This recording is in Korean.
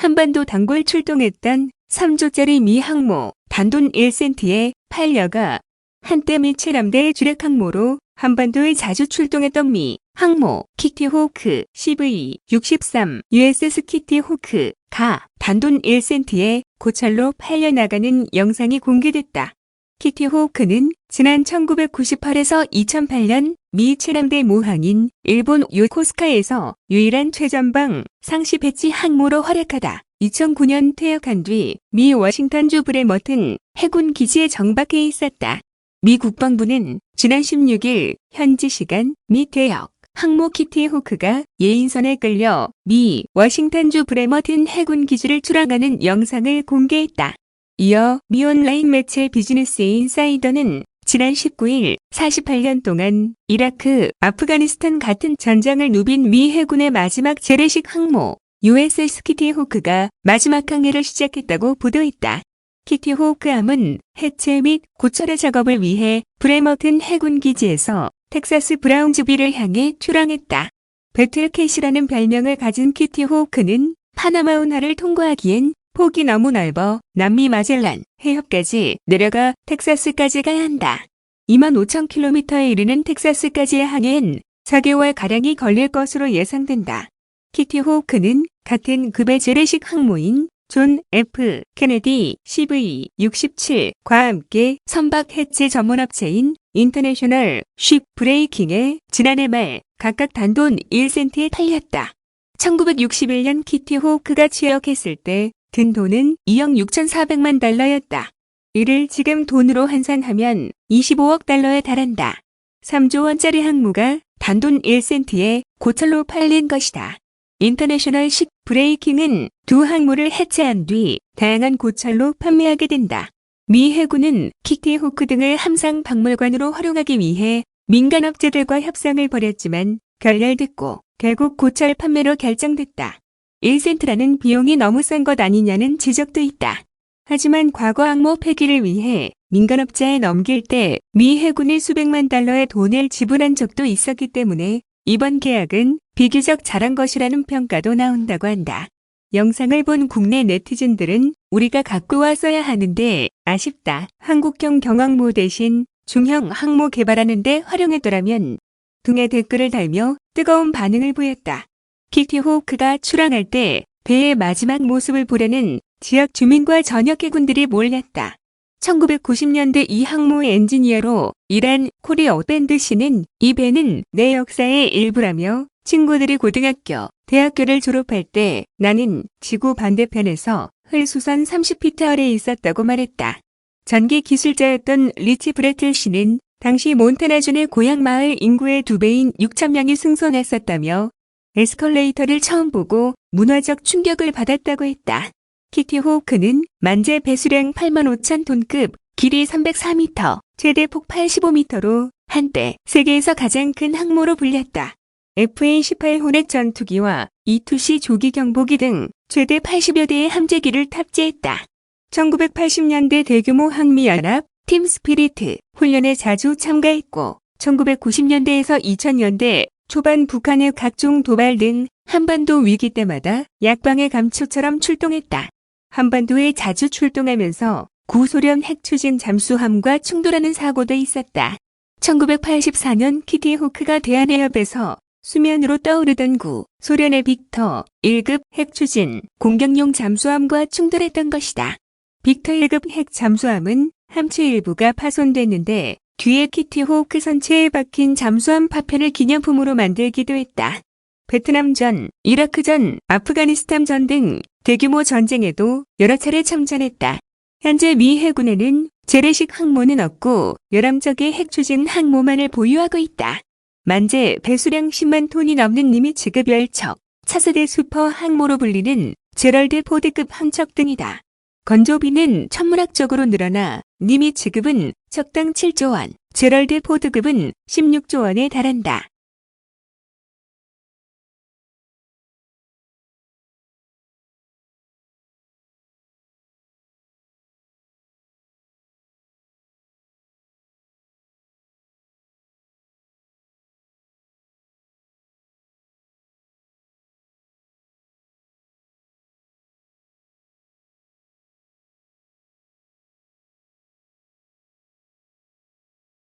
한반도 단골 출동했던 3조짜리 미 항모 단돈 1센트의 팔려가 한때 미 7함대 주력 항모로 한반도에 자주 출동했던 미 항모 키티호크 CV63 USS 키티호크 가 단돈 1센트에 고철로 팔려나가는 영상이 공개됐다. 키티호크는 지난 1998에서 2008년 미 7함대 모항인 일본 요코스카에서 유일한 최전방 상시 배치 항모로 활약하다 2009년 퇴역한 뒤 미 워싱턴주 브레머튼 해군 기지에 정박해 있었다. 미 국방부는 지난 16일 현지 시간 미 퇴역 항모 키티 호크가 예인선에 끌려 미 워싱턴주 브레머튼 해군 기지를 출항하는 영상을 공개했다. 이어 미 온라인 매체 비즈니스 인사이더는 지난 19일 48년 동안 이라크, 아프가니스탄 같은 전장을 누빈 미 해군의 마지막 재래식 항모 USS 키티 호크가 마지막 항해를 시작했다고 보도했다. 키티 호크함은 해체 및 고철의 작업을 위해 브레머튼 해군 기지에서 텍사스 브라운즈비를 향해 출항했다. 배틀캣이라는 별명을 가진 키티 호크는 파나마 운하를 통과하기엔 폭이 너무 넓어 남미 마젤란 해협까지 내려가 텍사스까지 가야 한다. 2만 5천 킬로미터에 이르는 텍사스까지의 항해엔 4개월 가량이 걸릴 것으로 예상된다. 키티 호크는 같은 급의 재래식 항모인 존 F. 케네디 CV-67과 함께 선박 해체 전문업체인 인터내셔널 쉽 브레이킹에 지난해 말 각각 단돈 1센트에 팔렸다. 1961년 키티 호크가 취역했을 때 든 돈은 2억 6,400만 달러였다. 이를 지금 돈으로 환산하면 25억 달러에 달한다. 3조 원짜리 항모가 단돈 1센트에 고철로 팔린 것이다. 인터내셔널 식 브레이킹은 두 항모를 해체한 뒤 다양한 고철로 판매하게 된다. 미 해군은 키티호크 등을 함상 박물관으로 활용하기 위해 민간업체들과 협상을 벌였지만 결렬됐고 결국 고철 판매로 결정됐다. 1센트라는 비용이 너무 싼 것 아니냐는 지적도 있다. 하지만 과거 항모 폐기를 위해 민간업자에 넘길 때 미 해군이 수백만 달러의 돈을 지불한 적도 있었기 때문에 이번 계약은 비교적 잘한 것이라는 평가도 나온다고 한다. 영상을 본 국내 네티즌들은 우리가 갖고 왔어야 하는데 아쉽다. 한국형 경항모 대신 중형 항모 개발하는데 활용했더라면 등에 댓글을 달며 뜨거운 반응을 보였다. 키티호크가 출항할 때 배의 마지막 모습을 보려는 지역 주민과 전역 해군들이 몰렸다. 1990년대 이 항모의 엔지니어로 일한 코리 어 밴드 씨는 이 배는 내 역사의 일부라며 친구들이 고등학교, 대학교를 졸업할 때 나는 지구 반대편에서 흘수선 30피트 아래에 있었다고 말했다. 전기 기술자였던 리치 브레틀 씨는 당시 몬타나주의 고향 마을 인구의 두 배인 6천명이 승선했었다며 에스컬레이터를 처음 보고 문화적 충격을 받았다고 했다. 키티 호크는 만재 배수량 8만 5천 톤급, 길이 304m, 최대 폭 85m로 한때 세계에서 가장 큰 항모로 불렸다. FA-18 호넷 전투기와 E2C 조기 경보기 등 최대 80여 대의 함재기를 탑재했다. 1980년대 대규모 항미연합 팀 스피리트 훈련에 자주 참가했고 1990년대에서 2000년대 초반 북한의 각종 도발 등 한반도 위기 때마다 약방의 감초처럼 출동했다. 한반도에 자주 출동하면서 구소련 핵추진 잠수함과 충돌하는 사고도 있었다. 1984년 키티 호크가 대한해협에서 수면으로 떠오르던 구 소련의 빅터 1급 핵추진 공격용 잠수함과 충돌했던 것이다. 빅터 1급 핵 잠수함은 함체 일부가 파손됐는데 뒤에 키티 호크 선체에 박힌 잠수함 파편을 기념품으로 만들기도 했다. 베트남 전, 이라크 전, 아프가니스탄 전 등 대규모 전쟁에도 여러 차례 참전했다. 현재 미 해군에는 재래식 항모는 없고 열함적의 핵추진 항모만을 보유하고 있다. 만재 배수량 10만 톤이 넘는 니미츠급 열척, 차세대 슈퍼 항모로 불리는 제럴드 포드급 함척 등이다. 건조비는 천문학적으로 늘어나 니미츠급은 적당 7조 원, 제럴드 포드급은 16조 원에 달한다.